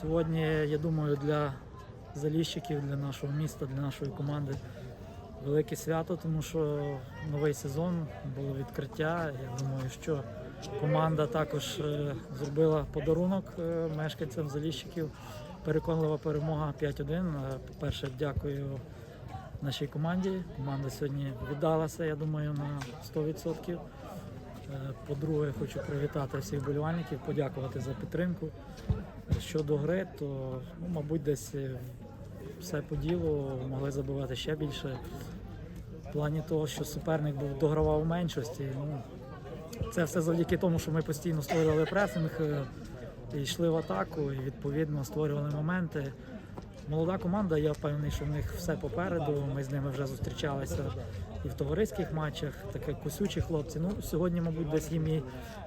Сьогодні, я думаю, для заліщиків, для нашого міста, для нашої команди велике свято, тому що новий сезон було відкриття. Я думаю, що команда також е, зробила подарунок е, мешканцям заліщиків. Переконлива перемога 5-1. Е, По-перше, дякую нашій команді. Команда сьогодні віддалася, я думаю, на 100%. Е, По-друге, хочу привітати всіх вболівальників, подякувати за підтримку. Щодо гри, то ну, мабуть десь е, все по ділу могли забивати ще більше. В плані того, що суперник був догравав у меншості. Ну, це все завдяки тому, що ми постійно створювали пресинг, е, йшли в атаку і відповідно створювали моменти. Молода команда, я впевнений, що в них все попереду. Ми з ними вже зустрічалися і в товариських матчах, таке косючі хлопці. Ну, сьогодні, мабуть, десь їм і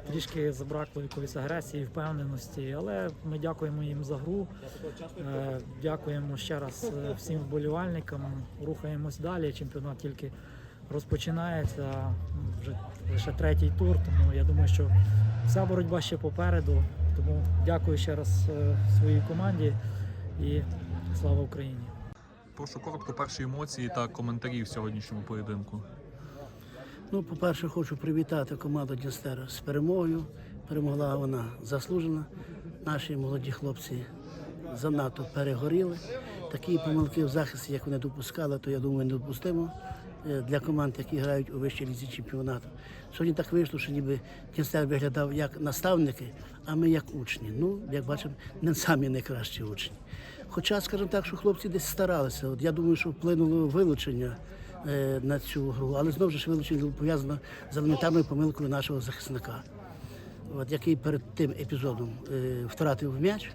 трішки забракло якоїсь агресії, впевненості, але ми дякуємо їм за гру. Е, Дякуємо ще раз е, всім вболівальникам. Рухаємось далі. Чемпіонат тільки розпочинається. Вже лише третій тур, тому я думаю, що вся боротьба ще попереду. Тому дякую ще раз е, своїй команді і слава Україні. Прошу коротко перші емоції та коментарі в сьогоднішньому поєдинку. Ну, по-перше, хочу привітати команду Дністера з перемогою. Перемогла вона заслужена. Наші молоді хлопці занадто перегоріли. Такі помилки в захисті, як вони допускали, то я думаю, недопустимо для команд, які грають у вищій лізі чемпіонату. Сьогодні так вийшло, що ніби Дністер виглядав як наставники, а ми як учні. Ну, як бачимо, не самі найкращі учні. Хоча, скажімо так, що хлопці десь старалися. От я думаю, що вплинуло вилучення е, на цю гру, але знову ж вилучення було пов'язано з елементарною помилкою нашого захисника, от, який перед тим епізодом е, втратив м'яч,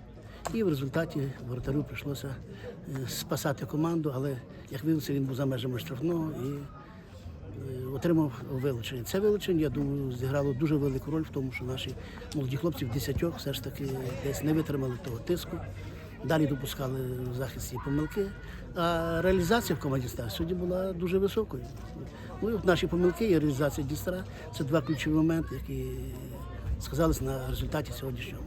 і в результаті воротарю прийшлося е, спасати команду, але як виявилося, він був за межами штрафного і е, отримав вилучення. Це вилучення, я думаю, зіграло дуже велику роль в тому, що наші молоді хлопці в десятьох все ж таки десь не витримали того тиску. Далі допускали в захисті помилки. А реалізація в команді Стар сьогодні була дуже високою. Ну і от наші помилки і реалізація Дністра це два ключові моменти, які сказалися на результаті сьогоднішнього.